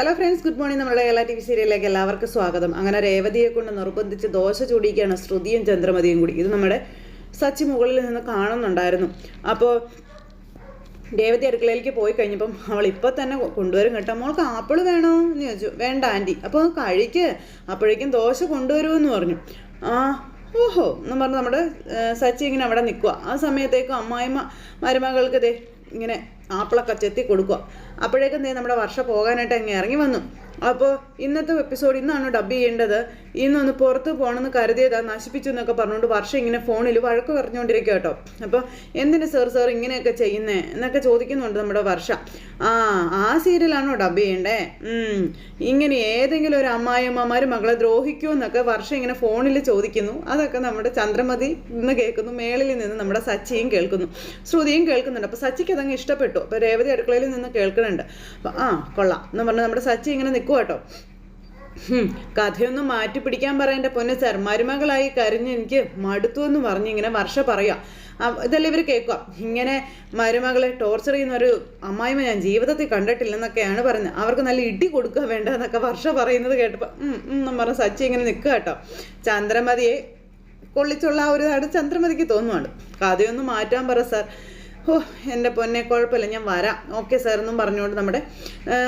Hello friends good morning നമ്മുടെ Kerala T V സീരിയലിലേക്ക് എല്ലാവർക്കും സ്വാഗതം. അങ്ങനെ രേവതിയെ കൊണ്ട് നിർബന്ധിച്ച് ദോശ ചൂടിക്കുകയാണ് ശ്രുതിയും ചന്ദ്രമതിയും കൂടി. ഇത് നമ്മുടെ സച്ചി മുകളിൽ നിന്ന് കാണുന്നുണ്ടായിരുന്നു. അപ്പോൾ രേവതി അടുക്കളയിലേക്ക് പോയി കഴിഞ്ഞപ്പം അവൾ ഇപ്പം തന്നെ കൊണ്ടുവരും കേട്ടോ. മോൾക്ക് ആപ്പിൾ വേണോ എന്ന് ചോദിച്ചു. വേണ്ട ആന്റി. അപ്പോൾ കഴിക്ക്. അപ്പോഴേക്കും ദോശ കൊണ്ടുവരുമെന്ന് പറഞ്ഞു. ആ ഓഹോ എന്ന് പറഞ്ഞ് നമ്മുടെ സച്ചി ഇങ്ങനെ അവിടെ നിൽക്കുക ആ സമയത്തേക്കും അമ്മായിമ്മ മരുമകൾക്ക് ദേ ഇങ്ങനെ ആപ്പിളൊക്കെ ചെത്തി കൊടുക്കുക അപ്പോഴേക്കും നീ നമ്മുടെ വർഷം പോകാനായിട്ട് അങ്ങ് ഇറങ്ങി വന്നു. അപ്പോൾ ഇന്നത്തെ എപ്പിസോഡ് ഇന്നാണ് ഡബ് ചെയ്യേണ്ടത്? ഇന്നൊന്ന് പുറത്ത് പോകണമെന്ന് കരുതിയതാ നശിപ്പിച്ചു എന്നൊക്കെ പറഞ്ഞുകൊണ്ട് വർഷം ഇങ്ങനെ ഫോണിൽ വഴക്ക് പറഞ്ഞുകൊണ്ടിരിക്കുക കേട്ടോ. അപ്പോൾ എന്തിന് സർ സാർ ഇങ്ങനെയൊക്കെ ചെയ്യുന്നേ എന്നൊക്കെ ചോദിക്കുന്നുണ്ട് നമ്മുടെ വർഷ. ആ ആ സീരിയലാണോ ഡബ് ചെയ്യേണ്ടേ. ഇങ്ങനെ ഏതെങ്കിലും ഒരു അമ്മായിയമ്മമാർ മകളെ ദ്രോഹിക്കുമോ എന്നൊക്കെ വർഷം ഇങ്ങനെ ഫോണിൽ ചോദിക്കുന്നു. അതൊക്കെ നമ്മുടെ ചന്ദ്രമതി നിന്ന് കേൾക്കുന്നു. മേളിൽ നിന്ന് നമ്മുടെ സച്ചിയും കേൾക്കുന്നു. ശ്രുതിയും കേൾക്കുന്നുണ്ട്. അപ്പോൾ സച്ചിക്ക് അതങ്ങ് ഇഷ്ടപ്പെട്ടു. അപ്പോൾ രേവതി അടുക്കളയിൽ നിന്ന് കേൾക്കുന്നുണ്ട് അപ്പോൾ ആ കൊള്ളാം. എന്ന് പറഞ്ഞ് നമ്മുടെ സച്ചി ഇങ്ങനെ നിൽക്കുക കേട്ടോ. കഥയൊന്നും മാറ്റി പിടിക്കാൻ പറയേണ്ട. പൊന്നെ സാർ മരുമകളായി കരഞ്ഞ് എനിക്ക് മടുത്തു എന്ന് പറഞ്ഞ് ഇങ്ങനെ വർഷ പറയാം. ഇതെല്ലാം ഇവർ കേൾക്കുക ഇങ്ങനെ മരുമകളെ ടോർച്ചർ ചെയ്യുന്ന ഒരു അമ്മായിമ ഞാൻ ജീവിതത്തിൽ കണ്ടിട്ടില്ലെന്നൊക്കെയാണ് പറയുന്നത്. അവർക്ക് നല്ല ഇടി കൊടുക്കുക വേണ്ട എന്നൊക്കെ വർഷ പറയുന്നത് കേട്ടപ്പോൾ എന്നും പറഞ്ഞ സച്ചി ഇങ്ങനെ നിൽക്കുക കേട്ടോ. ചന്ദ്രമതിയെ കൊള്ളിച്ചുള്ള ആ ഒരു ഇതാണ് ചന്ദ്രമതിക്ക് തോന്നുവാണ്. കഥയൊന്നും മാറ്റാൻ പറ സാർ. ഓ എന്റെ പൊന്നെ കുഴപ്പമില്ല ഞാൻ വരാം. ഓക്കെ സാർ എന്നും പറഞ്ഞുകൊണ്ട് നമ്മുടെ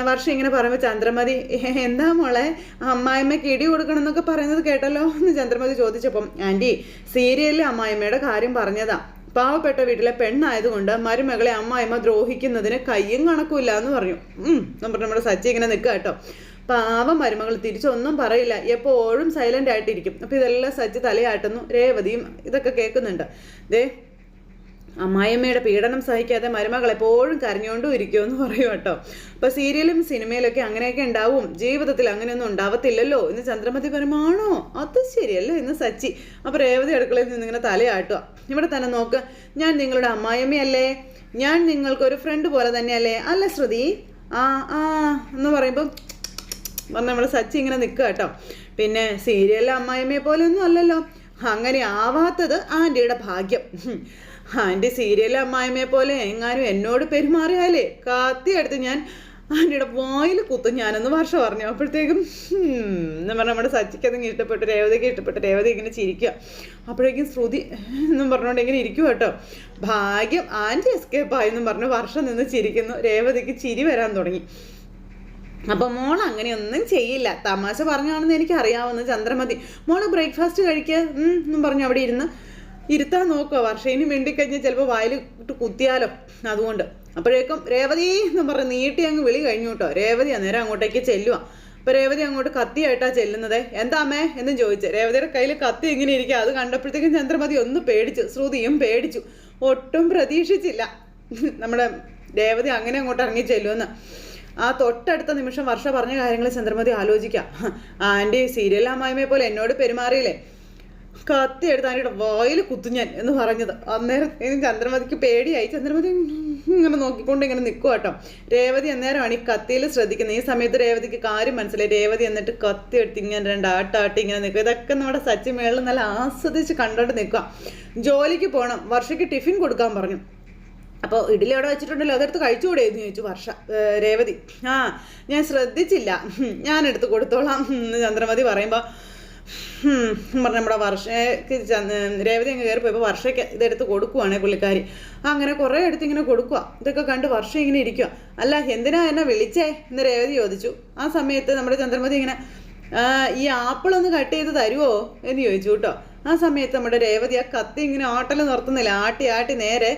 വർഷം ഇങ്ങനെ പറയുമ്പോൾ ചന്ദ്രമതി എന്താ മോളെ? അമ്മായിമ്മയ്ക്ക് ഇടി കൊടുക്കണം എന്നൊക്കെ പറയുന്നത് കേട്ടല്ലോ എന്ന് ചന്ദ്രമതി ചോദിച്ചപ്പം ആന്റി സീരിയലിൽ അമ്മായിമ്മയുടെ കാര്യം പറഞ്ഞതാ. പാവപ്പെട്ട വീട്ടിലെ പെണ്ണായതുകൊണ്ട് മരുമകളെ അമ്മായിമ്മ ദ്രോഹിക്കുന്നതിന് കയ്യും കണക്കുമില്ല എന്ന് പറഞ്ഞു. പറഞ്ഞ് നമ്മുടെ സച്ചി ഇങ്ങനെ നിൽക്കുക കേട്ടോ. പാവം മരുമകൾ തിരിച്ചൊന്നും പറയില്ല. എപ്പോഴും സൈലന്റ് ആയിട്ടിരിക്കും. അപ്പോൾ ഇതെല്ലാം സജ്ജ തലയാട്ടുന്നു രേവതിയും ഇതൊക്കെ കേൾക്കുന്നുണ്ട്. ദേ അമ്മായിയമ്മയുടെ പീഡനം സഹിക്കാതെ മരുമകൾ എപ്പോഴും കരഞ്ഞുകൊണ്ടും ഇരിക്കുമെന്ന് പറയും കേട്ടോ. അപ്പോൾ സീരിയലും സിനിമയിലൊക്കെ അങ്ങനെയൊക്കെ ഉണ്ടാവും. ജീവിതത്തിൽ അങ്ങനെയൊന്നും ഉണ്ടാവത്തില്ലല്ലോ ഇന്ന് ചന്ദ്രമതി പരമാണോ അത് ശരിയല്ലേ? ഇന്ന് സച്ചി അപ്പോൾ രേവതി അടുക്കളയിൽ നിന്ന് ഇങ്ങനെ തലയാട്ടുക. ഇവിടെ തന്നെ നോക്ക്. ഞാൻ നിങ്ങളുടെ അമ്മായിയമ്മയല്ലേ? ഞാൻ നിങ്ങൾക്ക് ഒരു ഫ്രണ്ട് പോലെ തന്നെയല്ലേ? അല്ല ശ്രുതി ആ ആ എന്ന് പറയുമ്പോൾ വന്ന് നമ്മുടെ സച്ചി ഇങ്ങനെ നിൽക്കുക കേട്ടോ. പിന്നെ സീരിയലിലെ പോലെ ഒന്നും അല്ലല്ലോ. അങ്ങനെ ആവാത്തത് ആന്റിയുടെ ഭാഗ്യം. ഹും. ആന്റി സീരിയലിലെ അമ്മായിമ്മയെ പോലെ എങ്ങാനും എന്നോട് പെരുമാറിയാലേ? കത്തിയെടുത്ത് ഞാൻ ആന്റിയുടെ വായിൽ കുത്തും. ഞാനെന്ന് വർഷം പറഞ്ഞു അപ്പോഴത്തേക്കും എന്ന് പറഞ്ഞാൽ നമ്മുടെ സച്ചിക്ക് അതിങ്ങനെ ഇഷ്ടപ്പെട്ടു രേവതിക്ക് ഇഷ്ടപ്പെട്ടു. രേവതി ഇങ്ങനെ ചിരിക്കുക. അപ്പോഴേക്കും ശ്രുതി എന്നും പറഞ്ഞുകൊണ്ട് ഇങ്ങനെ ഇരിക്കും കേട്ടോ. ഭാഗ്യം ആന്റി എസ്കേപ്പ് ആയി എന്നും പറഞ്ഞു വർഷം നിന്ന് ചിരിക്കുന്നു. രേവതിക്ക് ചിരി വരാൻ തുടങ്ങി. അപ്പൊ മോൾ അങ്ങനെയൊന്നും ചെയ്യില്ല. തമാശ പറഞ്ഞാണെന്ന് എനിക്ക് അറിയാവുന്ന ചന്ദ്രമതി മോൾ ബ്രേക്ക്ഫാസ്റ്റ് കഴിക്കുക എന്നും പറഞ്ഞു അവിടെ ഇരുന്ന് ഇരുത്താൻ നോക്കുക. വർഷേനും വേണ്ടി കഴിഞ്ഞാൽ ചിലപ്പോൾ വായിൽ ഇട്ട് കുത്തിയാലോ. അതുകൊണ്ട്. അപ്പോഴേക്കും രേവതി എന്ന് പറഞ്ഞ് നീട്ടി അങ്ങ് വിളി കഴിഞ്ഞു കേട്ടോ. രേവതി അന്നേരം അങ്ങോട്ടേക്ക് ചെല്ലുക അപ്പോൾ രേവതി അങ്ങോട്ട് കത്തിയായിട്ടാണ് ചെല്ലുന്നത്. എന്താമേ അമ്മേ? എന്നും ചോദിച്ചു. രേവതിയുടെ കയ്യിൽ കത്തി ഇങ്ങനെ ഇരിക്കുക അത് കണ്ടപ്പോഴത്തേക്കും ചന്ദ്രമതി ഒന്ന് പേടിച്ചു. ശ്രുതിയും പേടിച്ചു. ഒട്ടും പ്രതീക്ഷിച്ചില്ല. നമ്മുടെ രേവതി അങ്ങനെ അങ്ങോട്ട് ഇറങ്ങി ചെല്ലുമെന്ന്. ആ തൊട്ടടുത്ത നിമിഷം വർഷ പറഞ്ഞ കാര്യങ്ങൾ ചന്ദ്രമതി ആലോചിക്കാം. ആന്റി സീരിയൽ പോലെ എന്നോട് പെരുമാറിയില്ലേ? കത്തി എടുത്ത് ആന്റിയുടെ വായിൽ കുത്തുഞ്ഞാൻ എന്ന് പറഞ്ഞത്. അന്നേരം ചന്ദ്രമതിക്ക് പേടിയായി. ചന്ദ്രമതി ഇങ്ങനെ നോക്കിക്കൊണ്ട് ഇങ്ങനെ നിൽക്കുക കേട്ടോ. രേവതി അന്നേരമാണ് ഈ കത്തിയിൽ ശ്രദ്ധിക്കുന്നത്. ഈ സമയത്ത് രേവതിക്ക് കാര്യം മനസ്സിലായി. രേവതി എന്നിട്ട് കത്തി എടുത്ത് ഇങ്ങനെ രണ്ട് ആട്ടാട്ടി ഇങ്ങനെ നിൽക്കുക ഇതൊക്കെ നമ്മുടെ സച്ചി മേളിൽ നല്ല ആസ്വദിച്ച് കണ്ടോണ്ട് നിൽക്കുക ജോലിക്ക് പോകണം വർഷയ്ക്ക് ടിഫിൻ കൊടുക്കാൻ പറഞ്ഞു. അപ്പോൾ ഇഡ്ഡലി അവിടെ വെച്ചിട്ടുണ്ടല്ലോ. അതെടുത്ത് കഴിച്ചുകൂടെ എന്ന് ചോദിച്ചു വർഷ രേവതി. ആ ഞാൻ ശ്രദ്ധിച്ചില്ല. ഞാൻ എടുത്ത് കൊടുത്തോളാം എന്ന് ചന്ദ്രമതി പറയുമ്പോൾ പറഞ്ഞ നമ്മുടെ വർഷയ്ക്ക് രേവതി അങ്ങ് കയറി പോയപ്പോൾ വർഷയ്ക്ക് ഇതെടുത്ത് കൊടുക്കുവാണേ പുള്ളിക്കാരി. അങ്ങനെ കുറേ എടുത്ത് ഇങ്ങനെ കൊടുക്കുക ഇതൊക്കെ കണ്ട് വർഷം ഇങ്ങനെ ഇരിക്കുക അല്ല എന്തിനാ എന്നെ വിളിച്ചേ? എന്ന് രേവതി ചോദിച്ചു. ആ സമയത്ത് നമ്മുടെ ചന്ദ്രമതി ഇങ്ങനെ ഈ ആപ്പിൾ ഒന്ന് കട്ട് ചെയ്ത് തരുമോ എന്ന് ചോദിച്ചു കേട്ടോ. ആ സമയത്ത് നമ്മുടെ രേവതി ആ കത്തി ഇങ്ങനെ ആട്ടൽ നിർത്തുന്നില്ല. ആട്ടി ആട്ടി നേരെ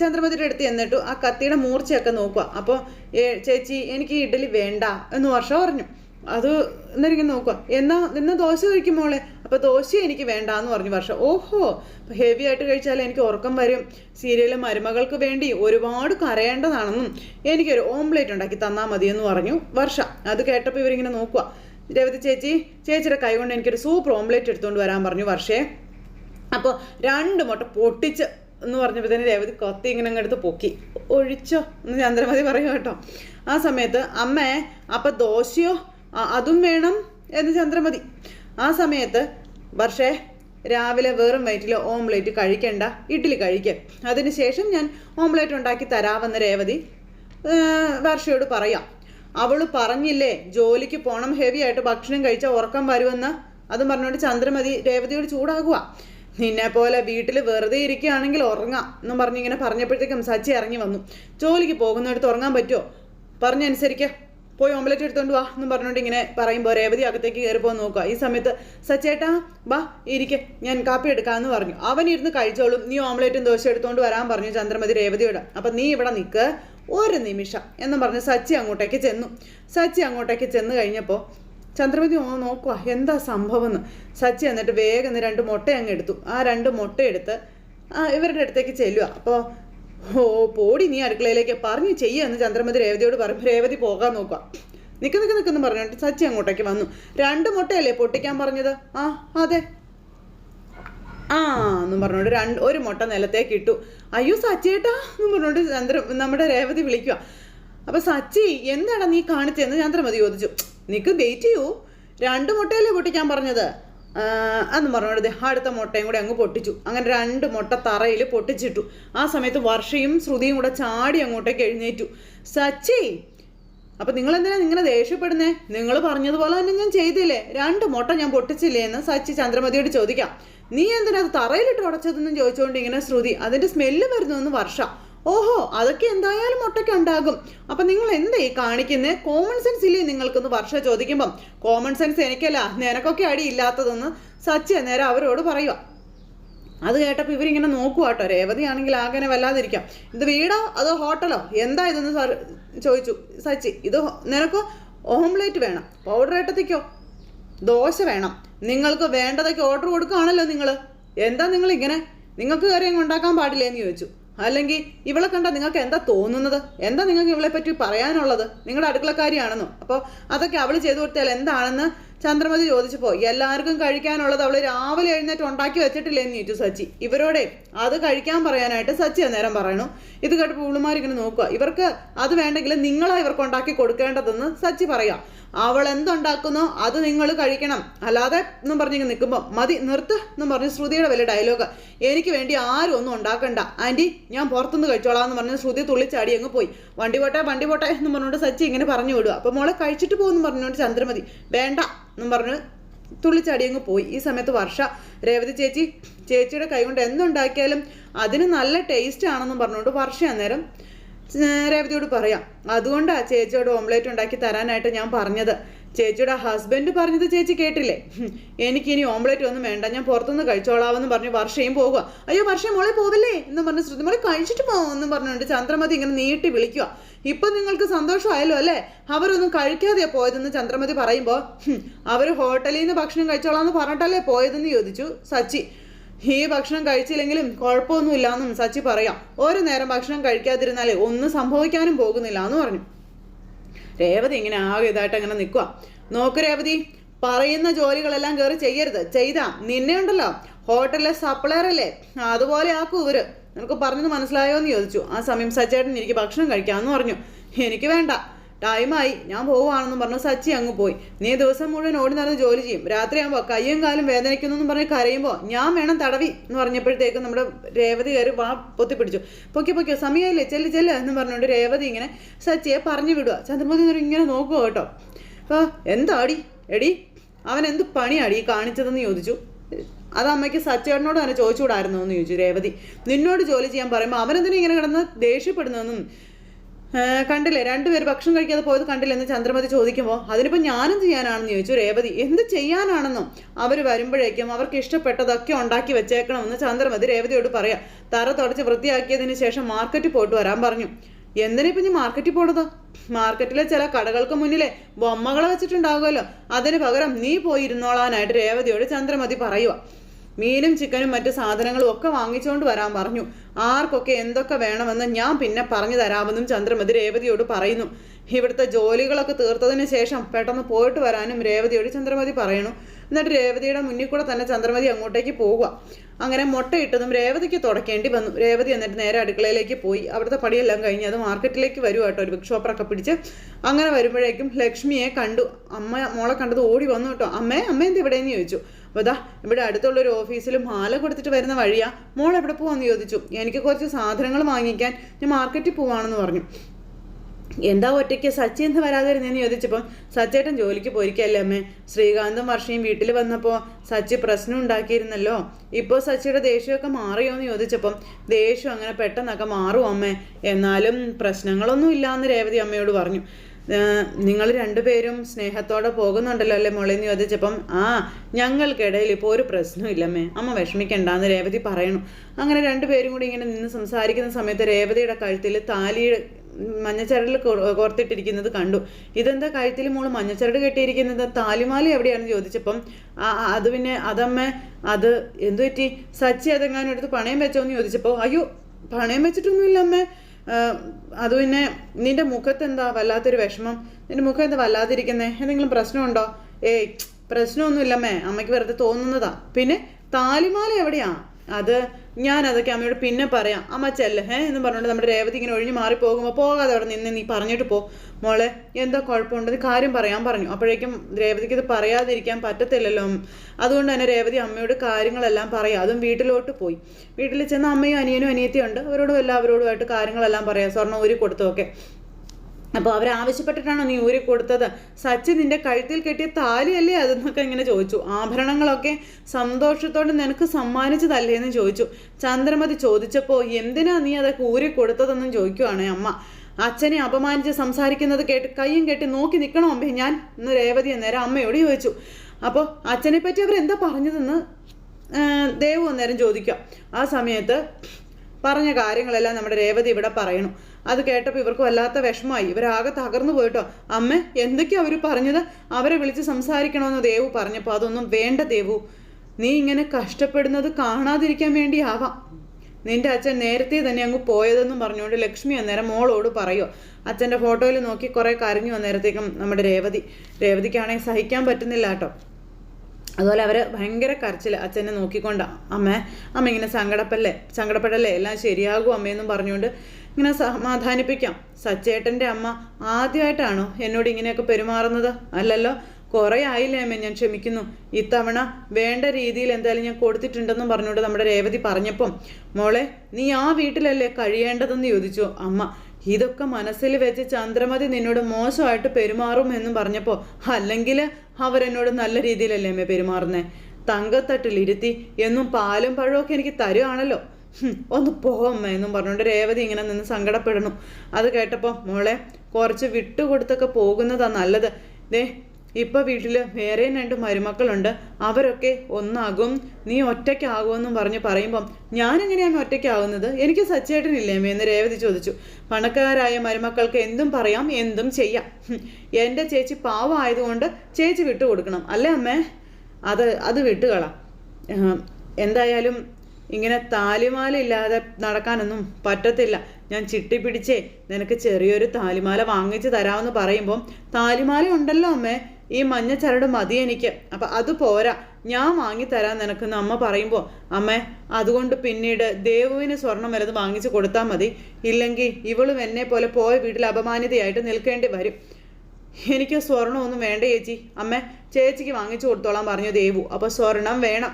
ചന്ദ്രമതിയുടെ അടുത്ത് എന്നിട്ടു ആ കത്തിയുടെ മൂർച്ചയൊക്കെ നോക്കുക അപ്പോൾ ചേച്ചി എനിക്ക് ഇഡ്ഡലി വേണ്ട എന്ന് വർഷം പറഞ്ഞു. അത് എന്നിട്ട് നോക്കുക എന്നാ നിന്ന ദോശ കഴിക്കും മോളെ. അപ്പോൾ ദോശ എനിക്ക് വേണ്ട എന്ന് പറഞ്ഞു വർഷം. ഓഹോ. ഹെവി ആയിട്ട് കഴിച്ചാൽ എനിക്ക് ഉറക്കം വരും. സീരിയൽ മരുമകൾക്ക് വേണ്ടി ഒരുപാട് കരയേണ്ടതാണെന്നും എനിക്കൊരു ഓംലേറ്റ് ഉണ്ടാക്കി തന്നാൽ മതി എന്ന് പറഞ്ഞു വർഷ. അത് കേട്ടപ്പോൾ ഇവരിങ്ങനെ നോക്കുക രവതി ചേച്ചി ചേച്ചിയുടെ കൈ കൊണ്ട് എനിക്കൊരു സൂപ്പർ ഓംലേറ്റ് എടുത്തുകൊണ്ട് വരാൻ പറഞ്ഞു വർഷേ. അപ്പോൾ രണ്ട് മുട്ട പൊട്ടിച്ച് എന്ന് പറഞ്ഞപ്പോഴത്തേന് രേവതി കത്തി ഇങ്ങനെ അങ്ങ് എടുത്ത് പൊക്കി. ഒഴിച്ചോ? എന്ന് ചന്ദ്രമതി പറയും കേട്ടോ. ആ സമയത്ത് അമ്മേ അപ്പം ദോശയോ അതും വേണം എന്ന് ചന്ദ്രമതി ആ സമയത്ത് വർഷേ രാവിലെ വെറും വയറ്റിൽ ഓംലേറ്റ് കഴിക്കണ്ട. ഇഡ്ഡലി കഴിക്കുക അതിനുശേഷം ഞാൻ ഓംലേറ്റ് ഉണ്ടാക്കി തരാമെന്ന് രേവതി വർഷയോട് പറയാം. അവൾ പറഞ്ഞില്ലേ ജോലിക്ക് പോണം ഹെവി ആയിട്ട് ഭക്ഷണം കഴിച്ചാൽ ഉറക്കം വരുമെന്ന്. അതും പറഞ്ഞുകൊണ്ട് ചന്ദ്രമതി രേവതിയോട് ചൂടാകുക നിന്നെ പോലെ വീട്ടിൽ വെറുതെ ഇരിക്കുകയാണെങ്കിൽ ഉറങ്ങാം എന്നും പറഞ്ഞിങ്ങനെ പറഞ്ഞപ്പോഴത്തേക്കും സച്ചി ഇറങ്ങി വന്നു. ജോലിക്ക് പോകുന്നിടത്ത് ഉറങ്ങാൻ പറ്റുമോ പറഞ്ഞനുസരിക്കുക പോയി ഓംലെറ്റ് എടുത്തോണ്ട് വാ എന്നും പറഞ്ഞുകൊണ്ട് ഇങ്ങനെ പറയുമ്പോൾ രേവതി അകത്തേക്ക് കയറി പോകാൻ നോക്കുക. ഈ സമയത്ത് സച്ചേട്ടാ വാ ഇരിക്കെ ഞാൻ കാപ്പി എടുക്കാമെന്ന് പറഞ്ഞു. അവൻ ഇരുന്ന് കഴിച്ചോളും. നീ ഓംലെറ്റും ദോശ എടുത്തോണ്ട് വരാൻ പറഞ്ഞു ചന്ദ്രമതി രേവതിയോട്. അപ്പം നീ ഇവിടെ നിൽക്ക് ഒരു നിമിഷം എന്ന് പറഞ്ഞ് സച്ചി അങ്ങോട്ടേക്ക് ചെന്നു. സച്ചി അങ്ങോട്ടേക്ക് ചെന്ന് കഴിഞ്ഞപ്പോൾ ചന്ദ്രമതി നോക്കുക എന്താ സംഭവം എന്ന് സച്ചി എന്നിട്ട് വേഗം രണ്ട് മുട്ട അങ്ങ് എടുത്തു. ആ രണ്ട് മുട്ട എടുത്ത് ഇവരുടെ അടുത്തേക്ക് ചെല്ലുക അപ്പോൾ ഓ പോടി നീ അടുക്കളയിലേക്ക്. പറഞ്ഞു ചെയ്യുമെന്ന് ചന്ദ്രമതി രേവതിയോട് പറഞ്ഞു. രേവതി പോകാൻ നോക്കുക നിക്ക് നിക്ക് നിൽക്കെന്ന് പറഞ്ഞിട്ട് സച്ചി അങ്ങോട്ടേക്ക് വന്നു. രണ്ട് മുട്ടയല്ലേ പൊട്ടിക്കാൻ പറഞ്ഞത്? ആ അതെ. ആ എന്നും പറഞ്ഞോണ്ട് രണ്ട് ഒരു മുട്ട നിലത്തേക്ക് ഇട്ടു. അയ്യോ സച്ചിയേട്ടാ എന്നും പറഞ്ഞോണ്ട് ചന്ദ്ര നമ്മുടെ രേവതി വിളിക്കുക അപ്പൊ സച്ചി എന്താണ് നീ കാണിച്ചതെന്ന് ചന്ദ്രമതി ചോദിച്ചു. നിക്ക് വെയിറ്റ് ചെയ്യൂ. രണ്ട് മുട്ടയല്ലേ പൊട്ടിക്കാൻ പറഞ്ഞത്? അന്ന് പറഞ്ഞു ദേ അടുത്ത മുട്ടയും കൂടെ അങ്ങ് പൊട്ടിച്ചു. അങ്ങനെ രണ്ട് മുട്ട തറയിൽ പൊട്ടിച്ചിട്ടു. ആ സമയത്ത് വർഷയും ശ്രുതിയും കൂടെ ചാടി അങ്ങോട്ടേക്ക് എഴുന്നേറ്റു. സച്ചി അപ്പൊ നിങ്ങൾ എന്തിനാ നിങ്ങളെ ദേഷ്യപ്പെടുന്നേ? നിങ്ങൾ പറഞ്ഞതുപോലെ തന്നെ ഞാൻ ചെയ്തില്ലേ? രണ്ട് മുട്ട ഞാൻ പൊട്ടിച്ചില്ലേ എന്ന് സച്ചി ചന്ദ്രമതിയോട് ചോദിക്കാം. നീ എന്തിനാ അത് തറയിലിട്ട് ഉടച്ചതെന്ന് ചോദിച്ചുകൊണ്ട് ഇങ്ങനെ ശ്രുതി? അതിന്റെ സ്മെല്ല് വരുന്നു എന്ന് വർഷ. ഓഹോ അതൊക്കെ എന്തായാലും ഒട്ടൊക്കെ ഉണ്ടാകും. അപ്പൊ നിങ്ങൾ എന്താ ഈ കാണിക്കുന്നത് കോമൺ സെൻസ് ഇല്ലേ നിങ്ങൾക്കൊന്ന് വർഷ ചോദിക്കുമ്പം? കോമൺ സെൻസ് എനിക്കല്ല നിനക്കൊക്കെ അടി ഇല്ലാത്തതെന്ന് സച്ചി നേരം അവരോട് പറയുക അത് കേട്ടപ്പോൾ ഇവരിങ്ങനെ നോക്കുക കേട്ടോ രേവതി ആണെങ്കിൽ ആകനെ വല്ലാതിരിക്കാം. ഇത് വീടോ? അതോ ഹോട്ടലോ? എന്താ ഇതെന്ന് സാർ ചോദിച്ചു സച്ചി. ഇത് നിനക്ക്? ഓംലേറ്റ് വേണം. പൗഡർ ഏട്ടത്തേക്കോ? ദോശ വേണം. നിങ്ങൾക്ക് വേണ്ടതൊക്കെ ഓർഡർ കൊടുക്കുകയാണല്ലോ നിങ്ങൾ എന്താ നിങ്ങൾ ഇങ്ങനെ നിങ്ങൾക്ക് കാര്യം ഉണ്ടാക്കാൻ പാടില്ലേ എന്ന് ചോദിച്ചു. അല്ലെങ്കിൽ ഇവളെ കണ്ടാൽ നിങ്ങൾക്ക് എന്താ തോന്നുന്നത്? എന്താ നിങ്ങൾക്ക് ഇവളെ പറ്റി പറയാനുള്ളത്? നിങ്ങളുടെ അടുക്കളക്കാരിയാണെന്നോ? അപ്പോൾ അതൊക്കെ അവൾ ചെയ്തു കൊടുത്താൽ എന്താണെന്ന് ചന്ദ്രമതി ചോദിച്ചപ്പോൾ എല്ലാവർക്കും കഴിക്കാനുള്ളത് അവൾ രാവിലെ എഴുന്നേറ്റ് ഉണ്ടാക്കി വെച്ചിട്ടില്ലേ എന്ന് ചോദിച്ചു സച്ചി. ഇവരോടെ അത് കഴിക്കാൻ പറയാനായിട്ട് സച്ചി അന്നേരം പറയണു. ഇത് കേട്ടപ്പോൾ പുള്ളിമാരിങ്ങനെ നോക്കുക. ഇവർക്ക് അത് വേണ്ടെങ്കിൽ നിങ്ങളാ ഇവർക്ക് ഉണ്ടാക്കി കൊടുക്കേണ്ടതെന്ന് സച്ചി പറയാം. അവൾ എന്തുണ്ടാക്കുന്നോ അത് നിങ്ങൾ കഴിക്കണം. അല്ലാതെ എന്നും പറഞ്ഞിങ്ങനെ നിൽക്കുമ്പോൾ മതി നിർത്ത് എന്നും പറഞ്ഞ് ശ്രുതിയുടെ വലിയ ഡയലോഗ് എനിക്ക് വേണ്ടി ആരും ഒന്നും ഉണ്ടാക്കണ്ട. ആന്റി ഞാൻ പുറത്തുനിന്ന് കഴിച്ചോളാം എന്ന് പറഞ്ഞ് ശ്രുതി തുള്ളിച്ചാടി അങ്ങ് പോയി. വണ്ടി പോട്ടെ വണ്ടി പോട്ടെ എന്ന് പറഞ്ഞുകൊണ്ട് സച്ചി ഇങ്ങനെ പറഞ്ഞു വിടുക. അപ്പോൾ മോളെ കഴിച്ചിട്ട് പോകുമെന്ന് പറഞ്ഞുകൊണ്ട് ചന്ദ്രമതി വേണ്ട എന്നും പറഞ്ഞ് തുള്ളിച്ചാടി അങ്ങ് പോയി. ഈ സമയത്ത് വർഷ രേവതി ചേച്ചി ചേച്ചിയുടെ കൈകൊണ്ട് എന്തുണ്ടാക്കിയാലും അതിന് നല്ല ടേസ്റ്റ് ആണെന്നും പറഞ്ഞുകൊണ്ട് വർഷ അന്നേരം രേവതിയോട് പറയാം. അതുകൊണ്ടാ ചേച്ചിയോട് ഓംലേറ്റ് ഉണ്ടാക്കി തരാനായിട്ട് ഞാൻ പറഞ്ഞത്. ചേച്ചിയുടെ ഹസ്ബൻഡ് പറഞ്ഞത് ചേച്ചി കേട്ടില്ലേ? എനിക്ക് ഇനി ഓംലെറ്റ് ഒന്നും വേണ്ട. ഞാൻ പുറത്തുനിന്ന് കഴിച്ചോളാവെന്ന് പറഞ്ഞ് വർഷയും പോകുക അയ്യോ വർഷം മോളെ പോവില്ലേ? എന്ന് പറഞ്ഞ് ശ്രുതി മോളെ കഴിച്ചിട്ട് പോകുമെന്നും പറഞ്ഞുകൊണ്ട് ചന്ദ്രമതി ഇങ്ങനെ നീട്ടി വിളിക്കുക. ഇപ്പൊ നിങ്ങൾക്ക് സന്തോഷമായല്ലോ അല്ലേ? അവരൊന്നും കഴിക്കാതെയാ പോയതെന്ന് ചന്ദ്രമതി പറയുമ്പോൾ അവർ ഹോട്ടലിൽ നിന്ന് ഭക്ഷണം കഴിച്ചോളാന്ന് പറഞ്ഞിട്ടല്ലേ പോയതെന്ന് ചോദിച്ചു സച്ചി. ഈ ഭക്ഷണം കഴിച്ചില്ലെങ്കിലും കുഴപ്പമൊന്നുമില്ല എന്നും സച്ചി പറയാം. ഒരു നേരം ഭക്ഷണം കഴിക്കാതിരുന്നാലേ ഒന്നും സംഭവിക്കാനും പോകുന്നില്ല എന്ന് പറഞ്ഞു. രേവതി ഇങ്ങനെ ആകെ ഇതായിട്ട് അങ്ങനെ നിൽക്കുക നോക്ക് രേവതി പറയുന്ന ജോലികളെല്ലാം കയറി ചെയ്യരുത്. ചെയ്താ. നിന്നെ ഉണ്ടല്ലോ. ഹോട്ടലിലെ സപ്ലയർ അല്ലേ അതുപോലെ ആക്കും ഇവർ. നിനക്ക് പറഞ്ഞത് മനസ്സിലായോ എന്ന് ചോദിച്ചു. ആ സമയം സച്ചേട്ടൻ എനിക്ക് ഭക്ഷണം കഴിക്കാമെന്ന് പറഞ്ഞു. എനിക്ക് വേണ്ട. ടൈമായി ഞാൻ പോവുകയാണെന്നും പറഞ്ഞു സച്ചി അങ്ങ് പോയി. നീ ദിവസം മുഴുവൻ ഓടി നടന്ന് ജോലി ചെയ്യും. രാത്രിയാകുമ്പോൾ കയ്യും കാലും വേദനിക്കുന്നു എന്നും പറഞ്ഞ് കരയുമ്പോൾ ഞാൻ വേണം തടവി എന്ന് പറഞ്ഞപ്പോഴത്തേക്കും നമ്മുടെ രേവതി കയറി വാ പൊത്തിപ്പിടിച്ചു. പൊക്കി പൊക്കിയോ സമയമില്ലേ? ചെല്ല് ചെല്ല് എന്ന് പറഞ്ഞുകൊണ്ട് രേവതി ഇങ്ങനെ സച്ചിയെ പറഞ്ഞു വിടുക. ചന്ദ്രമതി ഇങ്ങനെ നോക്കുക കേട്ടോ. അപ്പോൾ എന്താടി? എടി അവൻ എന്ത് പണിയാടി കാണിച്ചതെന്ന് ചോദിച്ചു? അത് അമ്മയ്ക്ക് സച്ചേട്ടനോട് തന്നെ ചോദിച്ചുകൂടായിരുന്നു എന്ന് ചോദിച്ചു രേവതി. നിന്നോട് ജോലി ചെയ്യാൻ പറയുമ്പോൾ അവനെന്തിനെ ഇങ്ങനെ കിടന്ന് ദേഷ്യപ്പെടുന്നതെന്നും കണ്ടില്ലേ? രണ്ടുപേര് ഭക്ഷണം കഴിക്കാതെ പോയത് കണ്ടില്ലെന്ന് ചന്ദ്രമതി ചോദിക്കുമ്പോൾ അതിനിപ്പോൾ ഞാനും ചെയ്യാനാണെന്ന് ചോദിച്ചു രേവതി. എന്ത് ചെയ്യാനാണെന്നും അവർ വരുമ്പോഴേക്കും അവർക്ക് ഇഷ്ടപ്പെട്ടതൊക്കെ ഉണ്ടാക്കി വെച്ചേക്കണമെന്ന് ചന്ദ്രമതി രേവതിയോട് പറയാം. തറ തുടച്ച് വൃത്തിയാക്കിയതിന് ശേഷം മാർക്കറ്റിൽ പോയിട്ട് വരാൻ പറഞ്ഞു. എന്തിനാ ഇപ്പം നീ മാർക്കറ്റിൽ പോണത്? മാർക്കറ്റിലെ ചില കടകൾക്ക് മുന്നിലെ ബൊമ്മകളെ വെച്ചിട്ടുണ്ടാകുമല്ലോ. അതിന് പകരം നീ പോയി ഇരുന്നോളാനായിട്ട് രേവതിയോട് ചന്ദ്രമതി പറയുക മീനും ചിക്കനും മറ്റു സാധനങ്ങളും ഒക്കെ വാങ്ങിച്ചുകൊണ്ട് വരാൻ പറഞ്ഞു. ആർക്കൊക്കെ എന്തൊക്കെ വേണമെന്ന് ഞാൻ പിന്നെ പറഞ്ഞു തരാമെന്നും ചന്ദ്രമതി രേവതിയോട് പറയുന്നു. ഇവിടുത്തെ ജോലികളൊക്കെ തീർത്തതിന് ശേഷം പെട്ടെന്ന് പോയിട്ട് വരാനും രേവതിയോട് ചന്ദ്രമതി പറയണു എന്നിട്ട് രേവതിയുടെ മുന്നിൽ കൂടെ തന്നെ ചന്ദ്രമതി അങ്ങോട്ടേക്ക് പോവുക. അങ്ങനെ മുട്ടയിട്ടതും രേവതിക്ക് തുടക്കേണ്ടി വന്നു. രേവതി എന്നിട്ട് നേരെ അടുക്കളയിലേക്ക് പോയി. അവിടുത്തെ പടിയെല്ലാം കഴിഞ്ഞ് അത് മാർക്കറ്റിലേക്ക് വരുക കേട്ടോ ഒരു ബിഗ് പിടിച്ച് അങ്ങനെ വരുമ്പോഴേക്കും ലക്ഷ്മിയെ കണ്ടു. അമ്മ മോളെ കണ്ടത് ഓടി വന്നു കേട്ടോ. അമ്മേ അമ്മ എന്ത് ഇവിടെയെന്ന് ചോദിച്ചു. അപ്പോൾ ഇതാ ഇവിടെ അടുത്തുള്ള ഒരു ഓഫീസിൽ മാല കൊടുത്തിട്ട് വരുന്ന വഴിയാ മോൾ എവിടെ പോവാന്ന് ചോദിച്ചു. എനിക്ക് കുറച്ച് സാധനങ്ങൾ വാങ്ങിക്കാൻ ഞാൻ മാർക്കറ്റിൽ പോവാണെന്ന് പറഞ്ഞു. എന്താ ഒറ്റയ്ക്ക് സച്ചി എന്ന് വരാതിരുന്നെന്ന് ചോദിച്ചപ്പം സച്ചേട്ടൻ ജോലിക്ക് പോയിരിക്കല്ലേ അമ്മേ? ശ്രീകാന്തും വർഷയും വീട്ടിൽ വന്നപ്പോൾ സച്ചി പ്രശ്നം ഉണ്ടാക്കിയിരുന്നല്ലോ. ഇപ്പോൾ സച്ചിയുടെ ദേഷ്യമൊക്കെ മാറിയോ എന്ന് ചോദിച്ചപ്പം ദേഷ്യം അങ്ങനെ പെട്ടെന്നൊക്കെ മാറും അമ്മേ. എന്നാലും പ്രശ്നങ്ങളൊന്നും ഇല്ലാന്ന് രേവതി അമ്മയോട് പറഞ്ഞു. നിങ്ങൾ രണ്ടുപേരും സ്നേഹത്തോടെ പോകുന്നുണ്ടല്ലോ അല്ലേ മോളെ എന്ന് ചോദിച്ചപ്പം ആ ഞങ്ങൾക്കിടയിൽ ഇപ്പോൾ ഒരു പ്രശ്നമില്ലമ്മേ അമ്മ വിഷമിക്കണ്ടെന്ന് രേവതി പറയണു അങ്ങനെ രണ്ടുപേരും കൂടി ഇങ്ങനെ നിന്ന് സംസാരിക്കുന്ന സമയത്ത് രേവതിയുടെ കഴുത്തിൽ താലിയുടെ മഞ്ഞച്ചരടിൽ കോർത്തിട്ടിരിക്കുന്നത് കണ്ടു. ഇതെന്താ കഴുത്തിൽ മോൾ മഞ്ഞച്ചരട് കെട്ടിയിരിക്കുന്നത്? താലിമാല എവിടെയാണെന്ന് ചോദിച്ചപ്പം അത് പിന്നെ അതമ്മ അത് എന്തു പറ്റി? സച്ചി അതെങ്ങാനും എടുത്ത് പണയം വെച്ചോ എന്ന് ചോദിച്ചപ്പോൾ അയ്യോ പണയം വെച്ചിട്ടൊന്നുമില്ല അമ്മേ അത് പിന്നെ നിന്റെ മുഖത്ത് എന്താ വല്ലാത്തൊരു വിഷമം? നിന്റെ മുഖം എന്താ വല്ലാതിരിക്കുന്നേ? എന്തെങ്കിലും പ്രശ്നമുണ്ടോ? ഏയ് പ്രശ്നമൊന്നുമില്ലമ്മേ. അമ്മയ്ക്ക് വെറുതെ തോന്നുന്നതാ. പിന്നെ താലിമാല എവിടെയാ? അത് ഞാൻ അതൊക്കെ അമ്മയോട് പിന്നെ പറയാം. അമ്മ ചെല്ല ഹേ? എന്ന് പറഞ്ഞുകൊണ്ട് നമ്മുടെ രേവതി ഇങ്ങനെ ഒഴിഞ്ഞു മാറി പോകുമ്പോൾ പോകാതെ അവിടെ നിന്ന് നീ പറഞ്ഞിട്ട് പോ. മോളെ എന്താ കുഴപ്പമുണ്ടെന്ന് കാര്യം പറയാൻ പറഞ്ഞു. അപ്പോഴേക്കും രേവതിക്ക് ഇത് പറയാതിരിക്കാൻ പറ്റത്തില്ലല്ലോ. അതുകൊണ്ട് തന്നെ രേവതി അമ്മയോട് കാര്യങ്ങളെല്ലാം പറയാം. അതും വീട്ടിലോട്ട് പോയി. വീട്ടിൽ ചെന്ന് അമ്മയും അനിയനും അനിയത്തിയും ഉണ്ട്. അവരോടും എല്ലാവരോടുമായിട്ട് കാര്യങ്ങളെല്ലാം പറയാം. സ്വർണം ഊരി കൊടുത്തൊക്കെ അപ്പോൾ അവരാവശ്യപ്പെട്ടിട്ടാണോ നീ ഊരി കൊടുത്തത്? സച്ചി നിന്റെ കഴുത്തിൽ കെട്ടിയ താലിയല്ലേ അതെന്നൊക്കെ ഇങ്ങനെ ചോദിച്ചു. ആഭരണങ്ങളൊക്കെ സന്തോഷത്തോടെ നിനക്ക് സമ്മാനിച്ചതല്ലേ എന്ന് ചോദിച്ചു. ചന്ദ്രമതി ചോദിച്ചപ്പോൾ എന്തിനാ നീ അതൊക്കെ ഊരി കൊടുത്തതെന്നും ചോദിക്കുവാണ് അമ്മ. അച്ഛനെ അപമാനിച്ച് സംസാരിക്കുന്നത് കേട്ട് കയ്യും കെട്ടി നോക്കി നിൽക്കണോ അമ്മേ? ഞാൻ ഇന്ന് രേവതി അന്നേരം അമ്മയോട് ചോദിച്ചു. അപ്പോൾ അച്ഛനെ പറ്റി അവരെന്താ പറഞ്ഞതെന്ന് ദേവു അന്നേരം ചോദിക്കാം. ആ സമയത്ത് പറഞ്ഞ കാര്യങ്ങളെല്ലാം നമ്മുടെ രേവതി ഇവിടെ പറയണു. അത് കേട്ടപ്പോൾ ഇവർക്ക് വല്ലാത്ത വിഷമമായി. ഇവരാകെ തകർന്നു പോയിട്ടോ. അമ്മ എന്തൊക്കെയാ അവർ പറഞ്ഞത്? അവരെ വിളിച്ച് സംസാരിക്കണമെന്ന് ദേവു പറഞ്ഞപ്പോൾ അതൊന്നും വേണ്ട ദേവു. നീ ഇങ്ങനെ കഷ്ടപ്പെടുന്നത് കാണാതിരിക്കാൻ വേണ്ടിയാവാം. നിന്റെ അച്ഛൻ നേരത്തെ തന്നെ അങ്ങ് പോയതെന്നും പറഞ്ഞുകൊണ്ട് ലക്ഷ്മി അന്നേരം മോളോട് പറയോ. അച്ഛന്റെ ഫോട്ടോയിൽ നോക്കി കുറേ കരഞ്ഞു അന്നേരത്തേക്കും നമ്മുടെ രേവതി. രേവതിക്കാണെങ്കിൽ സഹിക്കാൻ പറ്റുന്നില്ല കേട്ടോ. അതുപോലെ അവർ ഭയങ്കര കരച്ചിൽ. അച്ഛനെ നോക്കിക്കൊണ്ട് അമ്മ അമ്മ ഇങ്ങനെ സങ്കടപ്പല്ലേ? സങ്കടപ്പെടല്ലേ? എല്ലാം ശരിയാകും അമ്മയെന്നും പറഞ്ഞുകൊണ്ട് ഇങ്ങനെ സമാധാനിപ്പിക്കാം. സച്ചേട്ടന്റെ അമ്മ ആദ്യമായിട്ടാണോ എന്നോട് ഇങ്ങനെയൊക്കെ പെരുമാറുന്നത്? അല്ലല്ലോ കുറേ ആയില്ലേ അമ്മ ഞാൻ ക്ഷമിക്കുന്നു. ഇത്തവണ വേണ്ട രീതിയിൽ എന്തായാലും ഞാൻ കൊടുത്തിട്ടുണ്ടെന്നും പറഞ്ഞുകൊണ്ട് നമ്മുടെ രേവതി പറഞ്ഞപ്പം മോളെ നീ ആ വീട്ടിലല്ലേ കഴിയേണ്ടതെന്ന് ചോദിച്ചു. അമ്മ ഇതൊക്കെ മനസ്സിൽ വെച്ച് ചന്ദ്രമതി നിന്നോട് മോശമായിട്ട് പെരുമാറും എന്നും പറഞ്ഞപ്പോൾ അല്ലെങ്കിൽ അവരെന്നോട് നല്ല രീതിയിലല്ലേ അമ്മ തങ്കത്തട്ടിൽ ഇരുത്തി എന്നും പാലും പഴമൊക്കെ എനിക്ക് തരുവാണല്ലോ. ഒന്ന് പോവമ്മ എന്നും പറഞ്ഞുകൊണ്ട് രേവതി ഇങ്ങനെ നിന്ന് സങ്കടപ്പെടണം. അത് കേട്ടപ്പോൾ മോളെ കുറച്ച് വിട്ടുകൊടുത്തൊക്കെ പോകുന്നതാ നല്ലത്. ദേ ഇപ്പൊ വീട്ടിൽ വേറെയും രണ്ട് മരുമക്കളുണ്ട്. അവരൊക്കെ ഒന്നാകും. നീ ഒറ്റയ്ക്കാകുമെന്നും പറഞ്ഞ് പറയുമ്പം ഞാൻ എങ്ങനെയാണ് ഒറ്റയ്ക്കാകുന്നത്? എനിക്ക് സച്ചേട്ടനില്ലേ എന്ന് രേവതി ചോദിച്ചു. പണക്കാരായ മരുമക്കൾക്ക് എന്തും പറയാം എന്തും ചെയ്യാം. എന്റെ ചേച്ചി പാവമായതുകൊണ്ട് ചേച്ചി വിട്ടുകൊടുക്കണം. അല്ലേ അമ്മേ? അത് അത് വിട്ടുകളാം. എന്തായാലും ഇങ്ങനെ താലിമാല ഇല്ലാതെ നടക്കാനൊന്നും പറ്റത്തില്ല. ഞാൻ ചിട്ടി പിടിച്ചേ നിനക്ക് ചെറിയൊരു താലിമാല വാങ്ങിച്ചു തരാമെന്ന് പറയുമ്പോൾ താലിമാല ഉണ്ടല്ലോ അമ്മേ. ഈ മഞ്ഞ ചരട് മതി എനിക്ക്. അപ്പം അത് പോരാ. ഞാൻ വാങ്ങിത്തരാൻ നിനക്കെന്ന് അമ്മ പറയുമ്പോൾ അമ്മേ അതുകൊണ്ട് പിന്നീട് ദേവുവിന് സ്വർണം വലത് വാങ്ങിച്ചു കൊടുത്താൽ മതി. ഇല്ലെങ്കിൽ ഇവളും എന്നെ പോലെ പോയ വീട്ടിൽ അപമാനിതയായിട്ട് നിൽക്കേണ്ടി വരും. എനിക്ക് സ്വർണമൊന്നും വേണ്ട ചേച്ചി. അമ്മേ ചേച്ചിക്ക് വാങ്ങിച്ചു കൊടുത്തോളാൻ പറഞ്ഞു ദേവു. അപ്പോൾ സ്വർണം വേണം.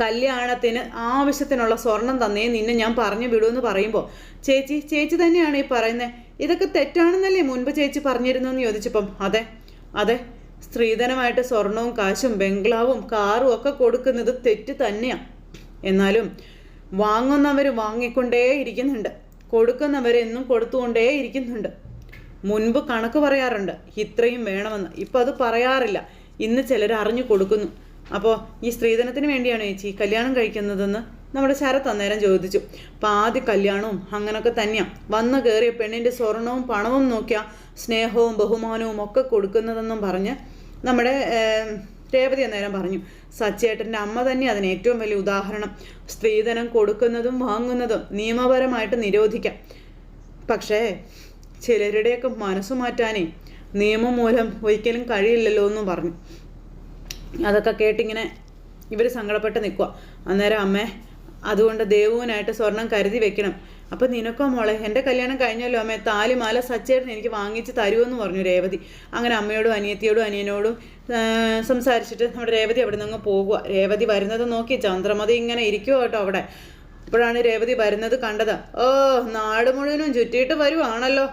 കല്യാണത്തിന് ആവശ്യത്തിനുള്ള സ്വർണം തന്നേ നിന്നെ ഞാൻ പറഞ്ഞു വിടുമെന്ന് പറയുമ്പോൾ ചേച്ചി ചേച്ചി തന്നെയാണ് ഈ പറയുന്നത് ഇതൊക്കെ തെറ്റാണെന്നല്ലേ മുൻപ് ചേച്ചി പറഞ്ഞിരുന്നു എന്ന് ചോദിച്ചപ്പം? അതെ. അതെ സ്ത്രീധനമായിട്ട് സ്വർണവും കാശും ബംഗ്ലാവും കാറും ഒക്കെ കൊടുക്കുന്നത് തെറ്റ് തന്നെയാണ് എന്നാലും വാങ്ങുന്നവർ വാങ്ങിക്കൊണ്ടേ ഇരിക്കുന്നുണ്ട്. കൊടുക്കുന്നവരെന്നും കൊടുത്തുകൊണ്ടേ ഇരിക്കുന്നുണ്ട്. മുൻപ് കണക്ക് പറയാറുണ്ട് ഇത്രയും വേണമെന്ന്. ഇപ്പം അത് പറയാറില്ല. ഇന്ന് ചിലർ അറിഞ്ഞു കൊടുക്കുന്നു. അപ്പോൾ ഈ സ്ത്രീധനത്തിന് വേണ്ടിയാണ് ചേച്ചി കല്യാണം കഴിക്കുന്നതെന്ന്? നമ്മുടെ ശരത്ത് അന്നേരം ചോദിച്ചു ആദ്യ കല്യാണവും അങ്ങനൊക്കെ തന്നെയാണ് വന്നു കയറിയ പെണ്ണിന്റെ സ്വർണവും പണവും നോക്കിയാൽ സ്നേഹവും ബഹുമാനവും ഒക്കെ കൊടുക്കുന്നതെന്നും പറഞ്ഞ് നമ്മുടെ രേവതി അന്നേരം പറഞ്ഞു സച്ചേട്ടന്റെ അമ്മ തന്നെ അതിന് ഏറ്റവും വലിയ ഉദാഹരണം. സ്ത്രീധനം കൊടുക്കുന്നതും വാങ്ങുന്നതും നിയമപരമായിട്ട് നിരോധിക്കാം. പക്ഷേ ചിലരുടെയൊക്കെ മനസ്സു മാറ്റാനേ നിയമം മൂലം ഒരിക്കലും കഴിയില്ലല്ലോ എന്നും പറഞ്ഞു. അതൊക്കെ കേട്ടിങ്ങനെ ഇവർ സങ്കടപ്പെട്ട് നിൽക്കുക അന്നേരം അമ്മേ അതുകൊണ്ട് ദേവുവിനായിട്ട് സ്വർണം കരുതി വെക്കണം. അപ്പം നിനക്കോ മോളെ എന്റെ കല്യാണം കഴിഞ്ഞല്ലോ അമ്മേ താലിമാല സച്ചേട്ടൻ എനിക്ക് വാങ്ങിച്ച് തരുമെന്ന് പറഞ്ഞു രേവതി. അങ്ങനെ അമ്മയോടും അനിയത്തിയോടും അനിയനോടും സംസാരിച്ചിട്ട് നമ്മുടെ രേവതി അവിടെ നിന്ന് പോകുക രേവതി വരുന്നത് നോക്കി ചന്ദ്രമതി ഇങ്ങനെ ഇരിക്കുമോ കേട്ടോ അവിടെ. അപ്പോഴാണ് രേവതി വരുന്നത് കണ്ടത്. ഓ നാട് മുഴുവനും ചുറ്റിയിട്ട് വരുവാണല്ലോ.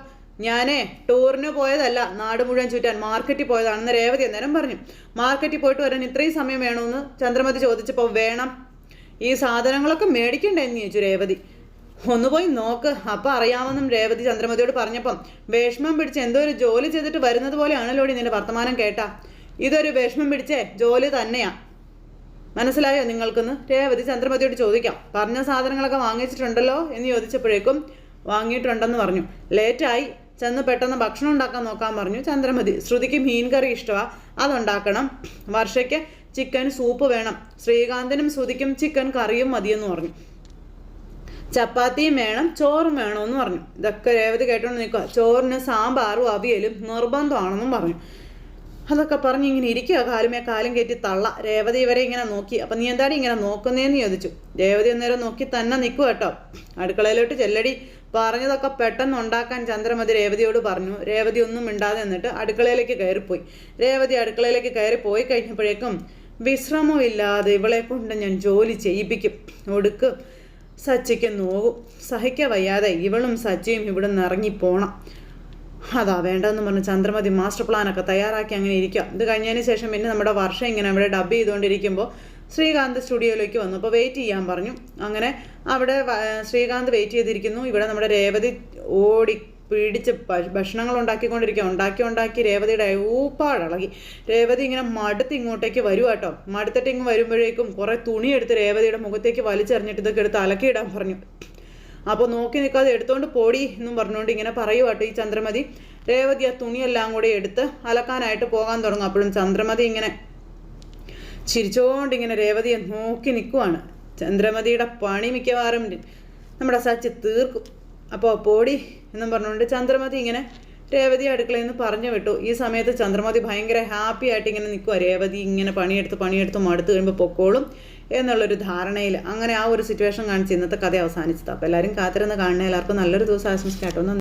ഞാനേ ടൂറിന് പോയതല്ല നാട് മുഴുവൻ ചുറ്റാൻ മാർക്കറ്റിൽ പോയതാണെന്ന് രേവതി അന്നേരം പറഞ്ഞു. മാർക്കറ്റിൽ പോയിട്ട് വരാൻ ഇത്രയും സമയം വേണമെന്ന് ചന്ദ്രമതി ചോദിച്ചപ്പോൾ വേണം. ഈ സാധനങ്ങളൊക്കെ മേടിക്കണ്ടേ എന്ന് ചോദിച്ചു രേവതി. ഒന്ന് പോയി നോക്ക്. അപ്പം അറിയാമെന്നും രേവതി ചന്ദ്രമതിയോട് പറഞ്ഞപ്പം വിഷമം പിടിച്ച് എന്തോ ഒരു ജോലി ചെയ്തിട്ട് വരുന്നത് പോലെയാണല്ലോ നിന്റെ വർത്തമാനം കേട്ടാ. ഇതൊരു വിഷമം പിടിച്ചേ ജോലി തന്നെയാ. മനസ്സിലായോ നിങ്ങൾക്കൊന്ന്? രേവതി ചന്ദ്രമതിയോട് ചോദിക്കാം. പറഞ്ഞ സാധനങ്ങളൊക്കെ വാങ്ങിച്ചിട്ടുണ്ടല്ലോ എന്ന് ചോദിച്ചപ്പോഴേക്കും വാങ്ങിയിട്ടുണ്ടെന്ന് പറഞ്ഞു. ലേറ്റായി. ചെന്ന് പെട്ടെന്ന് ഭക്ഷണം ഉണ്ടാക്കാൻ നോക്കാൻ പറഞ്ഞു ചന്ദ്രമതി. ശ്രുതിക്ക് മീൻ കറി ഇഷ്ടമാണ് അതുണ്ടാക്കണം. വർഷയ്ക്ക് ചിക്കൻ സൂപ്പ് വേണം. ശ്രീകാന്തനും ശ്രുതിക്കും ചിക്കൻ കറിയും മതിയെന്ന് പറഞ്ഞു. ചപ്പാത്തിയും വേണം ചോറും വേണമെന്ന് പറഞ്ഞു. ഇതൊക്കെ രേവതി കേട്ടോണ്ട് നിൽക്കുക ചോറിന് സാമ്പാറും അവിയലും നിർബന്ധമാണെന്നും പറഞ്ഞു. അതൊക്കെ പറഞ്ഞ് ഇങ്ങനെ ഇരിക്കുക കാലുമേ കാലും കയറ്റി തള്ള. രേവതി ഇവരെ ഇങ്ങനെ നോക്കി. അപ്പം നീ എന്താടി ഇങ്ങനെ നോക്കുന്നേന്ന് ചോദിച്ചു. രേവതി അന്നേരം നോക്കി തന്നെ നിൽക്കുക കേട്ടോ. അടുക്കളയിലോട്ട് ചെല്ലടി. പറഞ്ഞതൊക്കെ പെട്ടെന്ന് ഉണ്ടാക്കാൻ ചന്ദ്രമതി രേവതിയോട് പറഞ്ഞു. രേവതി ഒന്നും മിണ്ടാതെ നിന്നിട്ട് അടുക്കളയിലേക്ക് കയറിപ്പോയി. രേവതി അടുക്കളയിലേക്ക് കയറി പോയി കഴിഞ്ഞപ്പോഴേക്കും വിശ്രമമില്ലാതെ ഇവളെ കൊണ്ട് ഞാൻ ജോലി ചെയ്യിപ്പിക്കും. ഒടുക്ക് സച്ചിക്ക് നോവും സഹിക്ക വയ്യാതെ ഇവളും സച്ചിയും ഇവിടെ നിന്ന് ഇറങ്ങിപ്പോണം. അതാ വേണ്ടെന്ന് പറഞ്ഞ് ചന്ദ്രമതി മാസ്റ്റർ പ്ലാനൊക്കെ തയ്യാറാക്കി അങ്ങനെ ഇരിക്കുക ഇത് കഴിഞ്ഞതിന് ശേഷം പിന്നെ നമ്മുടെ വർഷം ഇങ്ങനെ അവിടെ ഡബ് ചെയ്തുകൊണ്ടിരിക്കുമ്പോൾ ശ്രീകാന്ത് സ്റ്റുഡിയോയിലേക്ക് വന്നു. അപ്പോൾ വെയിറ്റ് ചെയ്യാൻ പറഞ്ഞു. അങ്ങനെ അവിടെ ശ്രീകാന്ത് വെയിറ്റ് ചെയ്തിരിക്കുന്നു. ഇവിടെ നമ്മുടെ രേവതി ഓടി പിടിച്ച് ഭ- ഭക്ഷണങ്ങൾ ഉണ്ടാക്കിക്കൊണ്ടിരിക്കുക ഉണ്ടാക്കി ഉണ്ടാക്കി രേവതിയുടെ ഊപ്പാടിളകി. രേവതി ഇങ്ങനെ മടുത്ത് ഇങ്ങോട്ടേക്ക് വരുക കേട്ടോ. മടുത്തിട്ട് ഇങ്ങ് വരുമ്പോഴേക്കും കുറേ തുണി എടുത്ത് രേവതിയുടെ മുഖത്തേക്ക് വലിച്ചെറിഞ്ഞിട്ട് ഇതൊക്കെ എടുത്ത് അലക്കിയിടാൻ പറഞ്ഞു. അപ്പോൾ നോക്കി നിൽക്കാതെ എടുത്തോണ്ട് പോടി എന്നും പറഞ്ഞുകൊണ്ട് ഇങ്ങനെ പറയുവാട്ടോ ഈ ചന്ദ്രമതി. രേവതി ആ തുണിയെല്ലാം കൂടി എടുത്ത് അലക്കാനായിട്ട് പോകാൻ തുടങ്ങും. അപ്പോഴും ചന്ദ്രമതി ഇങ്ങനെ ചിരിച്ചോണ്ട് ഇങ്ങനെ രേവതിയെ നോക്കി നിൽക്കുവാണ്. ചന്ദ്രമതിയുടെ പണി മിക്കവാറും നമ്മുടെ സച്ചി തീർക്കും. അപ്പോൾ പോടി എന്നും പറഞ്ഞുകൊണ്ട് ചന്ദ്രമതി ഇങ്ങനെ രേവതി അടുക്കളയിൽ നിന്ന് പറഞ്ഞു വിട്ടു. ഈ സമയത്ത് ചന്ദ്രമതി ഭയങ്കര ഹാപ്പി ആയിട്ട് ഇങ്ങനെ നിൽക്കുക രേവതി ഇങ്ങനെ പണിയെടുത്ത് പണിയെടുത്ത് മടുത്ത് കഴിയുമ്പോൾ പൊക്കോളും എന്നുള്ളൊരു ധാരണയിൽ അങ്ങനെ ആ ഒരു സിറ്റുവേഷൻ കാണിച്ച് ഇന്നത്തെ കഥ അവസാനിച്ചത്. അപ്പോൾ എല്ലാവരും കാത്തിരുന്ന് കാണുന്ന എല്ലാവർക്കും നല്ലൊരു ദിവസം ആശംസിക്കാട്ടോ.